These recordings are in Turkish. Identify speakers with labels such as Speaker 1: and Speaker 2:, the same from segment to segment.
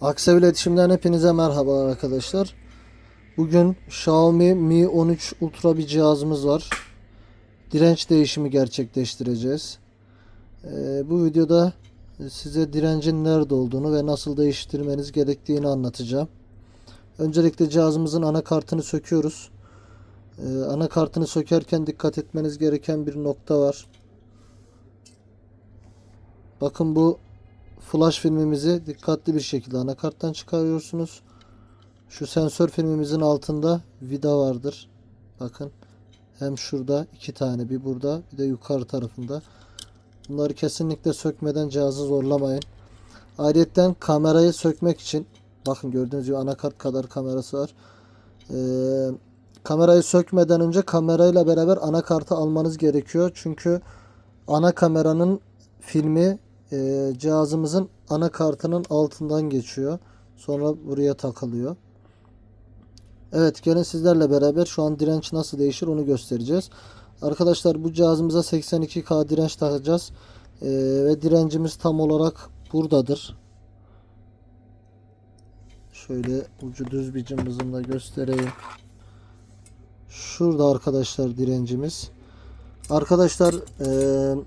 Speaker 1: Aksev İletişim'den hepinize merhaba arkadaşlar. Bugün Xiaomi Mi 13 Ultra bir cihazımız var. Direnç değişimi gerçekleştireceğiz. Ee, bu videoda size direncin nerede olduğunu ve nasıl değiştirmeniz gerektiğini anlatacağım. Öncelikle cihazımızın anakartını söküyoruz. Ee, anakartını sökerken dikkat etmeniz gereken bir nokta var. Bakın bu flash filmimizi dikkatli bir şekilde anakarttan çıkarıyorsunuz. Şu sensör filmimizin altında vida vardır. Bakın hem şurada iki tane bir burada bir de yukarı tarafında. Bunları kesinlikle sökmeden cihazı zorlamayın. Ayrıca kamerayı sökmek için bakın gördüğünüz gibi anakart kadar kamerası var. Ee, kamerayı sökmeden önce kamerayla beraber anakartı almanız gerekiyor. Çünkü ana kameranın filmi e, cihazımızın anakartının altından geçiyor. Sonra buraya takılıyor. Evet gelin sizlerle beraber şu an direnç nasıl değişir onu göstereceğiz. Arkadaşlar bu cihazımıza 82K direnç takacağız. E, ve direncimiz tam olarak buradadır. Şöyle ucu düz bir cımbızımla göstereyim. Şurada arkadaşlar direncimiz. Arkadaşlar eee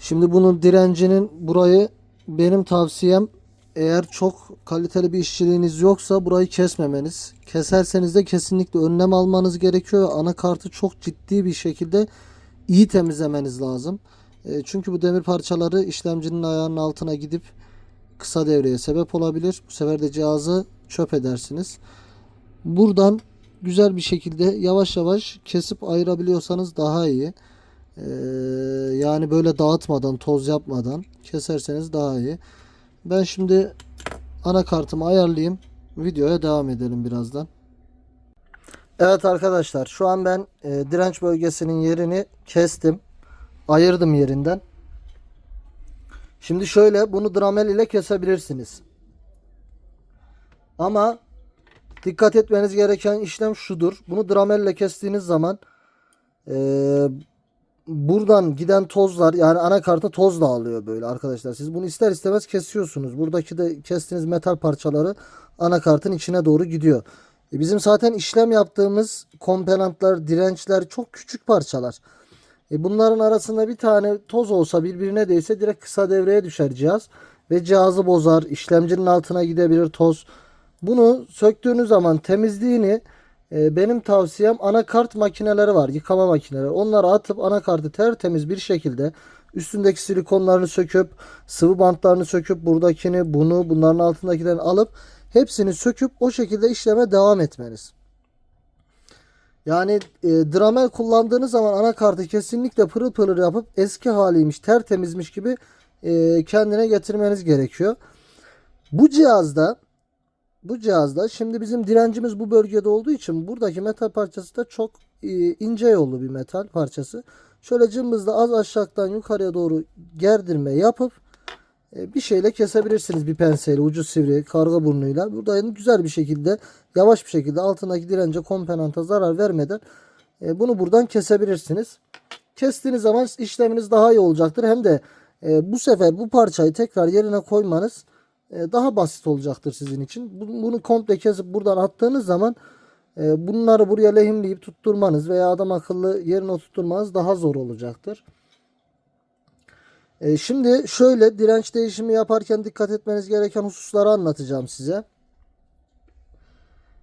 Speaker 1: Şimdi bunun direncinin burayı benim tavsiyem eğer çok kaliteli bir işçiliğiniz yoksa burayı kesmemeniz. Keserseniz de kesinlikle önlem almanız gerekiyor. Anakartı çok ciddi bir şekilde iyi temizlemeniz lazım. E, çünkü bu demir parçaları işlemcinin ayağının altına gidip kısa devreye sebep olabilir. Bu sefer de cihazı çöp edersiniz. Buradan güzel bir şekilde yavaş yavaş kesip ayırabiliyorsanız daha iyi. Ee, yani böyle dağıtmadan, toz yapmadan keserseniz daha iyi. Ben şimdi anakartımı ayarlayayım. Videoya devam edelim birazdan. Evet arkadaşlar şu an ben e, direnç bölgesinin yerini kestim. Ayırdım yerinden. Şimdi şöyle bunu dramel ile kesebilirsiniz. Ama dikkat etmeniz gereken işlem şudur. Bunu dramel ile kestiğiniz zaman eee buradan giden tozlar yani anakarta toz dağılıyor böyle arkadaşlar. Siz bunu ister istemez kesiyorsunuz. Buradaki de kestiğiniz metal parçaları anakartın içine doğru gidiyor. E bizim zaten işlem yaptığımız komponentler, dirençler çok küçük parçalar. E bunların arasında bir tane toz olsa birbirine değse direkt kısa devreye düşer cihaz. Ve cihazı bozar. işlemcinin altına gidebilir toz. Bunu söktüğünüz zaman temizliğini benim tavsiyem anakart makineleri var. Yıkama makineleri. Onları atıp anakartı tertemiz bir şekilde üstündeki silikonlarını söküp sıvı bantlarını söküp buradakini bunu bunların altındakilerini alıp hepsini söküp o şekilde işleme devam etmeniz. Yani e, dramel kullandığınız zaman anakartı kesinlikle pırıl pırıl yapıp eski haliymiş tertemizmiş gibi e, kendine getirmeniz gerekiyor. Bu cihazda bu cihazda şimdi bizim direncimiz bu bölgede olduğu için buradaki metal parçası da çok e, ince yollu bir metal parçası. Şöyle cımbızla az aşağıdan yukarıya doğru gerdirme yapıp e, bir şeyle kesebilirsiniz bir penseyle ucu sivri karga burnuyla. Burada güzel bir şekilde yavaş bir şekilde altındaki dirence komponenta zarar vermeden e, bunu buradan kesebilirsiniz. Kestiğiniz zaman işleminiz daha iyi olacaktır. Hem de bu sefer bu parçayı tekrar yerine koymanız daha basit olacaktır sizin için. Bunu komple kesip buradan attığınız zaman e, bunları buraya lehimleyip tutturmanız veya adam akıllı yerine oturtmanız daha zor olacaktır. E, şimdi şöyle direnç değişimi yaparken dikkat etmeniz gereken hususları anlatacağım size.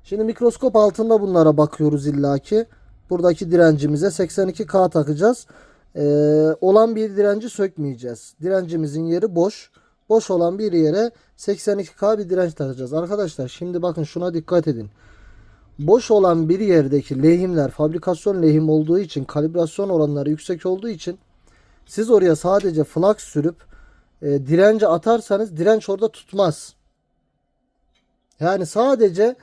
Speaker 1: Şimdi mikroskop altında bunlara bakıyoruz illaki. Buradaki direncimize 82K takacağız. Ee, olan bir direnci sökmeyeceğiz. Direncimizin yeri boş. Boş olan bir yere 82K bir direnç takacağız. Arkadaşlar şimdi bakın şuna dikkat edin. Boş olan bir yerdeki lehimler fabrikasyon lehim olduğu için kalibrasyon oranları yüksek olduğu için siz oraya sadece flux sürüp e, dirence atarsanız direnç orada tutmaz. Yani sadece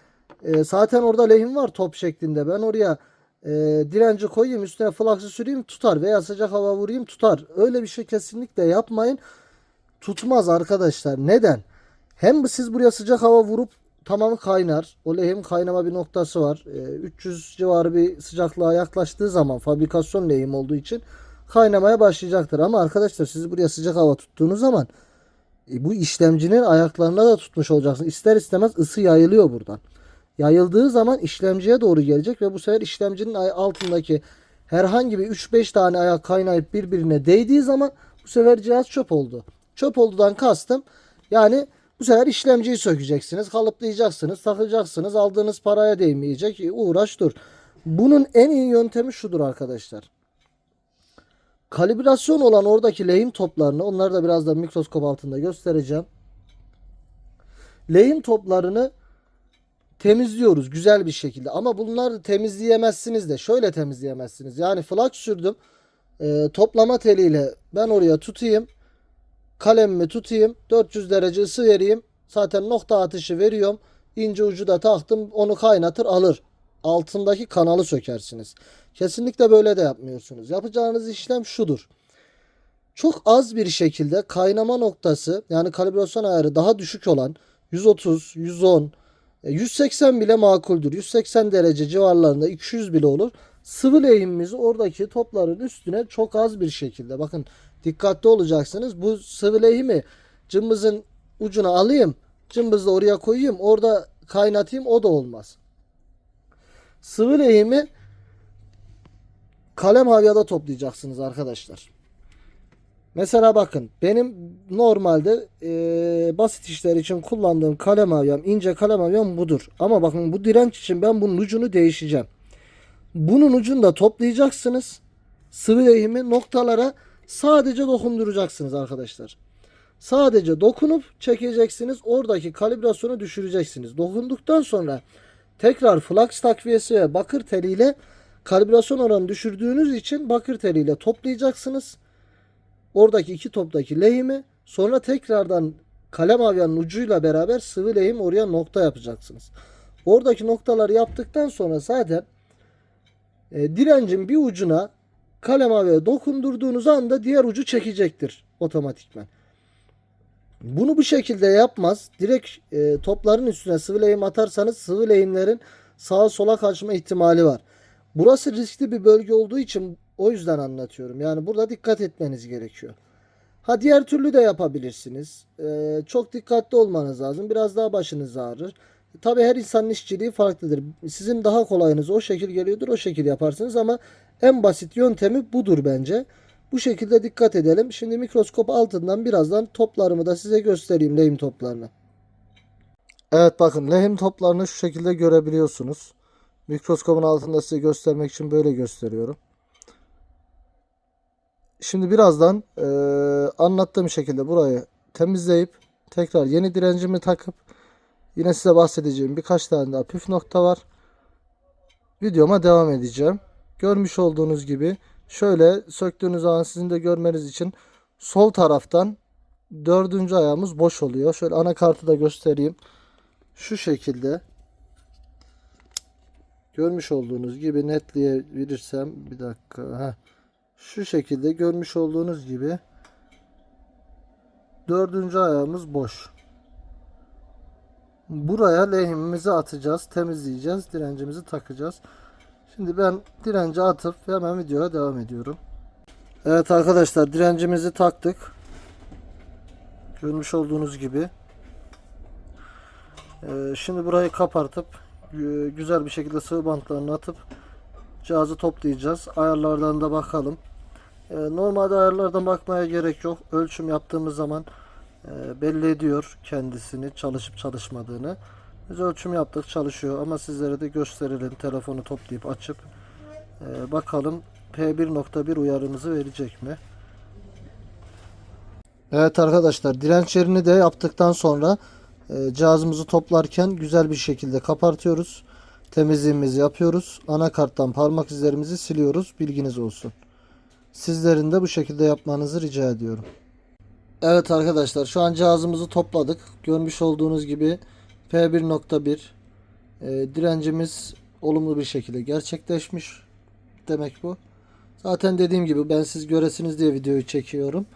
Speaker 1: e, zaten orada lehim var top şeklinde. Ben oraya e, direnci koyayım üstüne flux'ı süreyim tutar veya sıcak hava vurayım tutar. Öyle bir şey kesinlikle yapmayın. Tutmaz arkadaşlar. Neden? Hem siz buraya sıcak hava vurup tamamı kaynar. O lehim kaynama bir noktası var. E, 300 civarı bir sıcaklığa yaklaştığı zaman fabrikasyon lehim olduğu için kaynamaya başlayacaktır. Ama arkadaşlar siz buraya sıcak hava tuttuğunuz zaman E, bu işlemcinin ayaklarına da tutmuş olacaksın. İster istemez ısı yayılıyor buradan. Yayıldığı zaman işlemciye doğru gelecek ve bu sefer işlemcinin altındaki herhangi bir 3-5 tane ayak kaynayıp birbirine değdiği zaman bu sefer cihaz çöp oldu. Çöp oldudan kastım yani bu sefer işlemciyi sökeceksiniz, kalıplayacaksınız, takacaksınız, aldığınız paraya değmeyecek, e, uğraş dur. Bunun en iyi yöntemi şudur arkadaşlar. Kalibrasyon olan oradaki lehim toplarını, onları da biraz da mikroskop altında göstereceğim. Lehim toplarını temizliyoruz güzel bir şekilde. Ama bunları temizleyemezsiniz de. Şöyle temizleyemezsiniz. Yani flak sürdüm. e, toplama teliyle ben oraya tutayım. Kalemimi tutayım. 400 derece ısı vereyim. Zaten nokta atışı veriyorum. İnce ucu da taktım. Onu kaynatır alır. Altındaki kanalı sökersiniz. Kesinlikle böyle de yapmıyorsunuz. Yapacağınız işlem şudur. Çok az bir şekilde kaynama noktası yani kalibrasyon ayarı daha düşük olan 130, 110, e, 180 bile makuldür. 180 derece civarlarında 200 bile olur. Sıvı lehimimizi oradaki topların üstüne çok az bir şekilde bakın dikkatli olacaksınız. Bu sıvı lehimi cımbızın ucuna alayım. Cımbızla oraya koyayım. Orada kaynatayım o da olmaz. Sıvı lehimi kalem havyada toplayacaksınız arkadaşlar. Mesela bakın benim normalde eee, basit işler için kullandığım kalem havyam, ince kalem havyam budur. Ama bakın bu direnç için ben bunun ucunu değişeceğim. Bunun ucunu da toplayacaksınız. Sıvı lehimi noktalara sadece dokunduracaksınız arkadaşlar. Sadece dokunup çekeceksiniz. Oradaki kalibrasyonu düşüreceksiniz. Dokunduktan sonra tekrar flux takviyesi ve bakır teliyle kalibrasyon oranı düşürdüğünüz için bakır teliyle toplayacaksınız. Oradaki iki toptaki lehimi sonra tekrardan kalem avyanın ucuyla beraber sıvı lehim oraya nokta yapacaksınız. Oradaki noktaları yaptıktan sonra zaten e, direncin bir ucuna kalem avyaya dokundurduğunuz anda diğer ucu çekecektir otomatikman. Bunu bu şekilde yapmaz. Direkt e, topların üstüne sıvı lehim atarsanız sıvı lehimlerin sağa sola kaçma ihtimali var. Burası riskli bir bölge olduğu için o yüzden anlatıyorum. Yani burada dikkat etmeniz gerekiyor. Ha diğer türlü de yapabilirsiniz. Ee, çok dikkatli olmanız lazım. Biraz daha başınız ağrır. Tabi her insanın işçiliği farklıdır. Sizin daha kolayınız o şekil geliyordur o şekil yaparsınız ama en basit yöntemi budur bence. Bu şekilde dikkat edelim. Şimdi mikroskop altından birazdan toplarımı da size göstereyim lehim toplarını. Evet bakın lehim toplarını şu şekilde görebiliyorsunuz. Mikroskopun altında size göstermek için böyle gösteriyorum. Şimdi birazdan eee, anlattığım şekilde burayı temizleyip tekrar yeni direncimi takıp yine size bahsedeceğim birkaç tane daha püf nokta var. Videoma devam edeceğim. Görmüş olduğunuz gibi şöyle söktüğünüz zaman sizin de görmeniz için sol taraftan dördüncü ayağımız boş oluyor. Şöyle anakartı da göstereyim. Şu şekilde görmüş olduğunuz gibi netleyebilirsem bir dakika. Heh. Şu şekilde görmüş olduğunuz gibi dördüncü ayağımız boş. Buraya lehimimizi atacağız, temizleyeceğiz, direncimizi takacağız. Şimdi ben direnci atıp hemen videoya devam ediyorum. Evet arkadaşlar direncimizi taktık. Görmüş olduğunuz gibi. Ee, şimdi burayı kapatıp e, güzel bir şekilde sıvı bantlarını atıp cihazı toplayacağız. Ayarlardan da bakalım. Ee, normalde ayarlardan bakmaya gerek yok. Ölçüm yaptığımız zaman belli ediyor kendisini çalışıp çalışmadığını. Biz ölçüm yaptık çalışıyor ama sizlere de gösterelim. Telefonu toplayıp açıp e, bakalım P1.1 uyarımızı verecek mi? Evet arkadaşlar direnç yerini de yaptıktan sonra e, cihazımızı toplarken güzel bir şekilde kapatıyoruz. Temizliğimizi yapıyoruz. Anakarttan parmak izlerimizi siliyoruz. Bilginiz olsun. Sizlerin de bu şekilde yapmanızı rica ediyorum. Evet arkadaşlar şu an cihazımızı topladık. Görmüş olduğunuz gibi P1.1 e, direncimiz olumlu bir şekilde gerçekleşmiş. Demek bu. Zaten dediğim gibi ben siz göresiniz diye videoyu çekiyorum.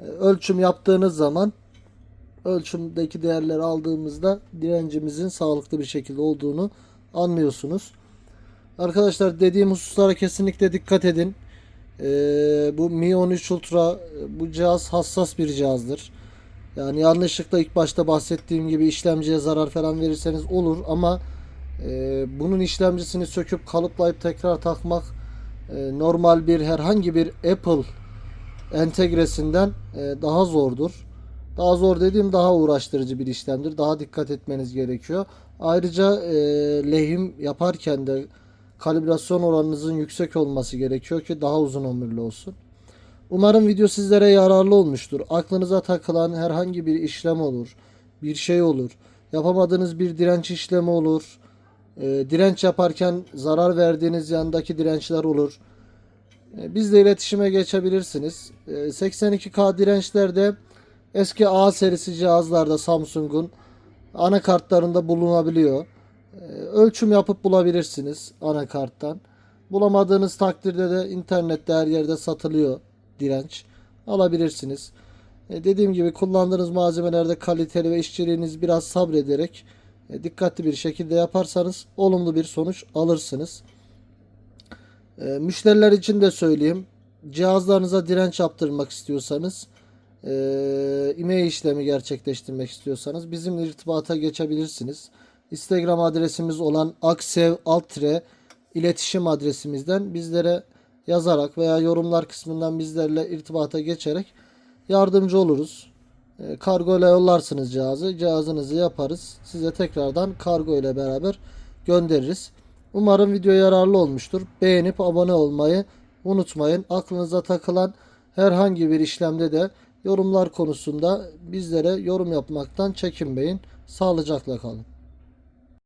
Speaker 1: E, ölçüm yaptığınız zaman ölçümdeki değerleri aldığımızda direncimizin sağlıklı bir şekilde olduğunu anlıyorsunuz. Arkadaşlar dediğim hususlara kesinlikle dikkat edin. Ee, bu Mi 13 Ultra bu cihaz hassas bir cihazdır. Yani yanlışlıkla ilk başta bahsettiğim gibi işlemciye zarar falan verirseniz olur ama e, bunun işlemcisini söküp kalıplayıp tekrar takmak e, normal bir herhangi bir Apple entegresinden e, daha zordur. Daha zor dediğim daha uğraştırıcı bir işlemdir. Daha dikkat etmeniz gerekiyor. Ayrıca e, lehim yaparken de kalibrasyon oranınızın yüksek olması gerekiyor ki daha uzun ömürlü olsun. Umarım video sizlere yararlı olmuştur. Aklınıza takılan herhangi bir işlem olur, bir şey olur. Yapamadığınız bir direnç işlemi olur. E, direnç yaparken zarar verdiğiniz yandaki dirençler olur. E, Bizle iletişime geçebilirsiniz. E, 82K dirençlerde eski A serisi cihazlarda Samsung'un anakartlarında bulunabiliyor. E, Ölçüm yapıp bulabilirsiniz anakarttan. Bulamadığınız takdirde de internette her yerde satılıyor direnç. Alabilirsiniz. E, Dediğim gibi kullandığınız malzemelerde kaliteli ve işçiliğiniz biraz sabrederek e, dikkatli bir şekilde yaparsanız olumlu bir sonuç alırsınız. E, müşteriler için de söyleyeyim. Cihazlarınıza direnç yaptırmak istiyorsanız, e-mail işlemi gerçekleştirmek istiyorsanız bizimle irtibata geçebilirsiniz. Instagram adresimiz olan aksev altre iletişim adresimizden bizlere yazarak veya yorumlar kısmından bizlerle irtibata geçerek yardımcı oluruz. E, Kargo ile yollarsınız cihazı. Cihazınızı yaparız. Size tekrardan kargo ile beraber göndeririz. Umarım video yararlı olmuştur. Beğenip abone olmayı unutmayın. Aklınıza takılan herhangi bir işlemde de yorumlar konusunda bizlere yorum yapmaktan çekinmeyin. Sağlıcakla kalın.